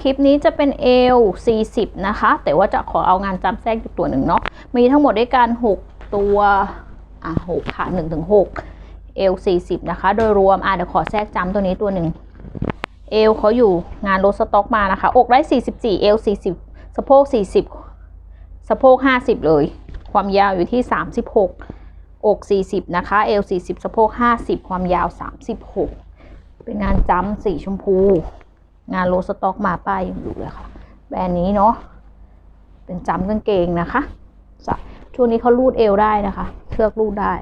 คลิปนี้จะเป็นเอล40 นะคะ แต่ว่าจะขอเอางานจำแทรกอยู่ตัวหนึ่งเนาะ มีทั้งหมดด้วยกัน 6 ตัว อะ6ค่ะ1ถึง6เอล40 นะคะ โดยรวม อะเดี๋ยวขอแทรกจำตัวนี้ตัวหนึ่งเอลเขาอยู่งานลดสต็อกมานะคะ อกได้ 44 เอล40 สะโพก 40 สะโพก 50 เลย ความยาวอยู่ที่ 36 อก 40 นะคะ เอล40 สะโพก 50 ความยาว 36 เป็นงานจำสีชมพู งานโลสต็อกมาป้ายยังอยู่เลยค่ะ แบรนด์นี้เนาะเป็นจำกางเกงนะคะช่วงนี้เขารูดเอวได้นะคะเชือกรูดได้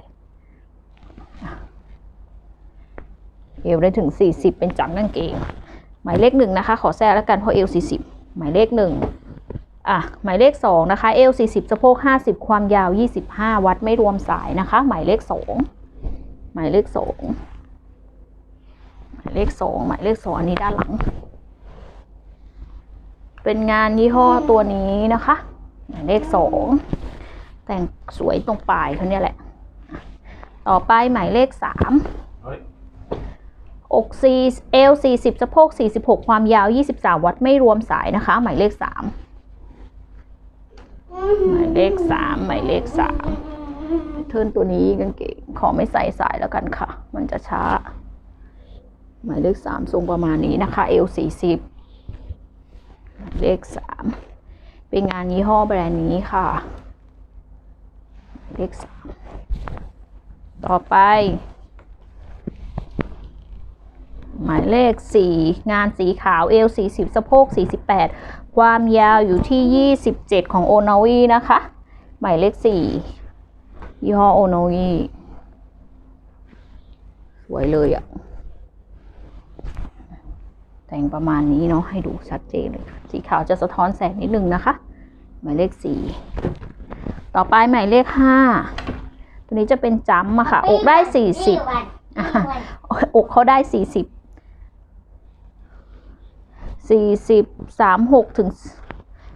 เอวได้ถึง 40 เป็นจำกางเกง หมายเลขหนึ่งนะคะ ขอแทรกแล้วกันเพราะเอว40 หมายเลขหนึ่งอะหมายเลขสองนะคะเอว40สะโพก50 ความยาว 25 วัดไม่รวมสายนะคะ หมายเลขสองหมายเลขสองหมายเลขสองหมายเลขสองอันนี้ด้านหลัง เป็นงานยี่ห้อตัวนี้นะคะหมายเลขสองแต่งสวยตรงปลายเขาเนี่ยแหละ ต่อไปหมายเลขสามเฮ้ยอกซีเอล40สะโพก46ความยาว23วัดไม่รวมสายนะคะ หมายเลข3หมายเลข3หมายเลข3เทิร์นตัวนี้กางเกงขอไม่ใส่สายแล้วกันค่ะ มันจะช้า หมายเลข3ทรงประมาณนี้นะคะเอล40หมาย เลข3เป็นงานยี่ห้อแบรนด์นี้ค่ะ เลข3ต่อไป หมายเลข4งานสีขาวเอล40สะโพก48ความยาวอยู่ที่27ของโอนาวีนะคะ หมายเลข4ยี่ห้อโอนาวีสวยเลยอะ แต่งประมาณนี้เนาะให้ดูชัดเจนเลยค่ะ สีขาวจะสะท้อนแสงนิดนึงนะคะ หมายเลข4ต่อไปหมายเลข5ตัวนี้จะเป็นจัมป์อะค่ะ อกได้40อะอกเขาได้สี่สิบสี่สิบสามหกถึง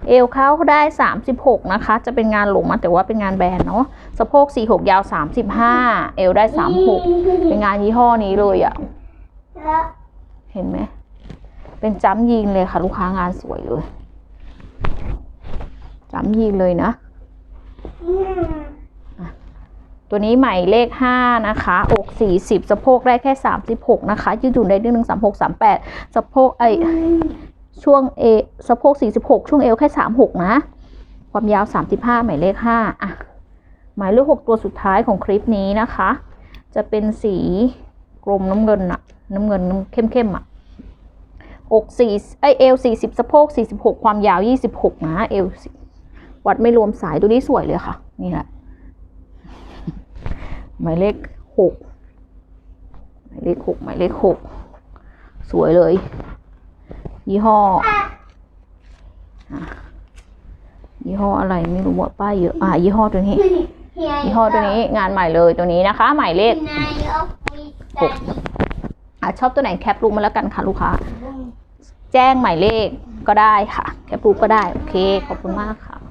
เอวเขาได้สามสิบหกนะคะ จะเป็นงานหลงมาแต่ว่าเป็นงานแบรนด์เนาะสะโพกสี่หกยาวสามสิบห้าเอวได้สามหกเป็นงานยี่ห้อนี้เลยอะ่ะ เห็นไหม เป็นจ้ำยีนเลยค่ะ ลูกค้างานสวยเลยจ้ำยีนเลยนะ ตัวนี้ใหม่เลข5นะคะ อก40สะโพกได้แค่36นะคะ ยืดหยุ่นได้ดึง36 38สามแปดสะโพกไอช่วงเอสะโพก46ช่วงเอวแค่36นะ ความยาว35หมายเลข5อะหมายเลข6ตัวสุดท้ายของคลิปนี้นะคะ จะเป็นสีกรมน้ำเงินอะน้ำเงินเข้มๆอะ อก4ไอเอว40สะโพก46ความยาว26นะเอววัดไม่รวมสายตัวนี้สวยเลยค่ะ นี่แหละหมายเลขหกหมายเลขหกหมายเลขหกสวยเลย ยี่ห้อยี่ห้ออะไรไม่รู้ว่าป้ายเยอะอะยี่ห้อตัวนี้ ยี่ห้อตัวนี้งานใหม่เลยตัวนี้นะคะ หมายเลขหกอะชอบตัวไหนแคปรูปมาแล้วกันค่ะลูกค้า แจ้งหมายเลขก็ได้ค่ะ แคปรูปก็ได้ โอเค ขอบคุณมากค่ะ